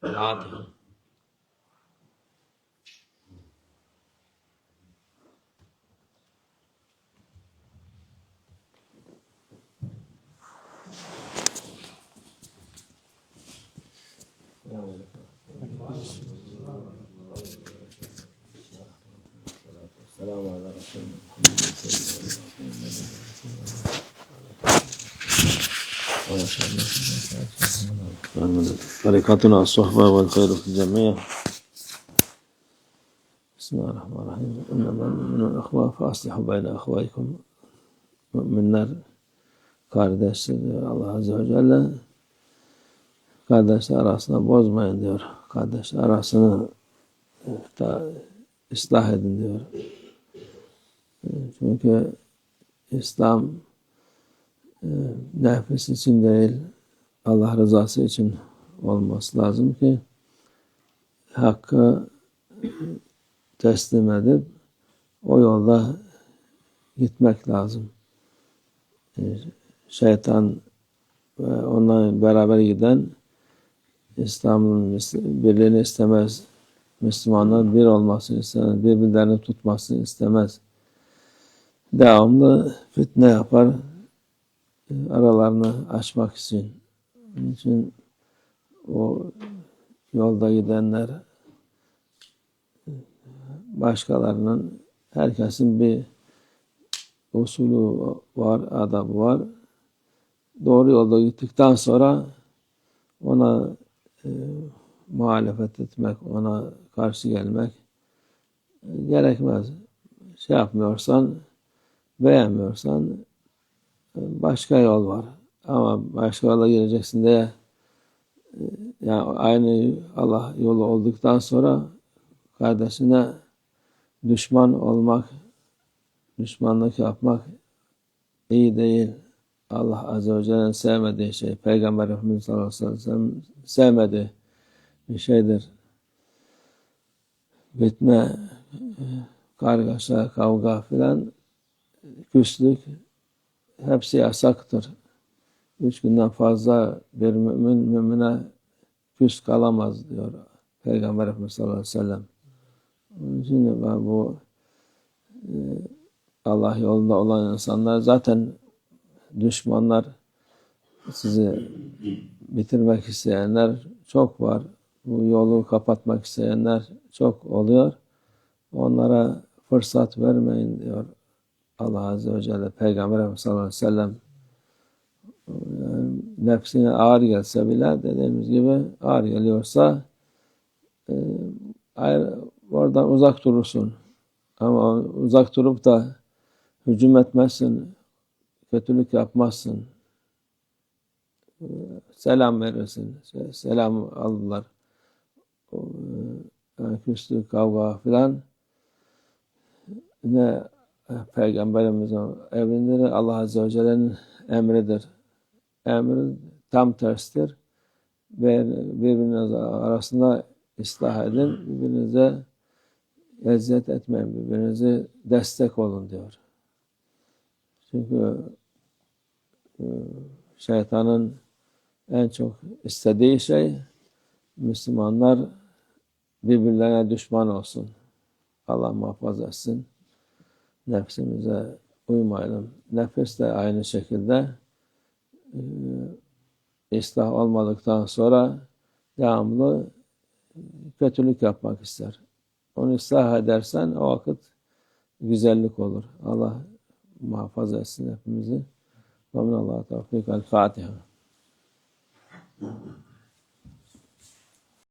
Fena değil. Selamun Aleyküm. Tarikatuna sohba vel hayru fil cemiyye. Bismillahirrahmanirrahim. İnnemel müminun ehva fe aslihu beyne ehvaikum. Müminler kardeşleri Allah Azze ve Celle kardeşler arasında bozmayın diyor. Kardeşler arasını eh, da ıslah edin diyor. Eh, çünkü İslam nefis için değil, Allah rızası için olması lazım ki hakkı teslim edip o yolda gitmek lazım. E, Şeytan ve onunla beraber giden İslam'ın birliğini istemez. Müslümanlar bir olmasını istemez. Birbirlerini tutmasını istemez. Devamlı fitne yapar. E, Aralarını açmak için. Onun için o yolda gidenler e, başkalarının herkesin bir usulü var, adabı var. Doğru yolda gittikten sonra ona e, muhalefet etmek, ona karşı gelmek e, gerekmez. Şey yapmıyorsan, beğenmiyorsan başka yol var. Ama başka yola gireceksin diye e, yani aynı Allah yolu olduktan sonra kardeşine düşman olmak, düşmanlık yapmak iyi değil. Allah Azze ve Celle'nin sevmediği şey, Peygamber Efendimiz sallallahu aleyhi ve sellem sevmediği bir şeydir. Fitne, kargaşa, kavga filan, küslük hepsi yasaktır. Üç günden fazla bir mümin mümine küs kalamaz diyor Peygamber Efendimiz sallallahu aleyhi ve sellem. Onun için bu e, Allah yolunda olan insanlar zaten düşmanlar sizi bitirmek isteyenler çok var. Bu yolu kapatmak isteyenler çok oluyor. Onlara fırsat vermeyin diyor Allah Azze ve Celle Peygamber sallallahu aleyhi ve sellem. Yani nefsine ağır gelse bile dediğimiz gibi ağır geliyorsa e, ayrı, oradan uzak durursun. Ama uzak durup da hücum etmezsin, kötülük yapmazsın. Selam verirsin. Selam alırlar. Yani küslük, kavga filan ne Peygamberimizin emridir, Allah Azze ve Celle'nin emridir. Emri tam terstir. Ve birbiriniz arasında ıslah edin, birbirinize eziyet etmeyin, birbirinize destek olun diyor. Çünkü e, şeytanın en çok istediği şey Müslümanlar birbirlerine düşman olsun. Allah muhafaza etsin. Nefsimize uymayalım. Nefis de aynı şekilde e, ıslah olmadıktan sonra devamlı kötülük yapmak ister. Onu ıslah edersen o vakit güzellik olur. Allah muhafaza etsin hepimizi. Ve minallah tevfik. El Fatiha.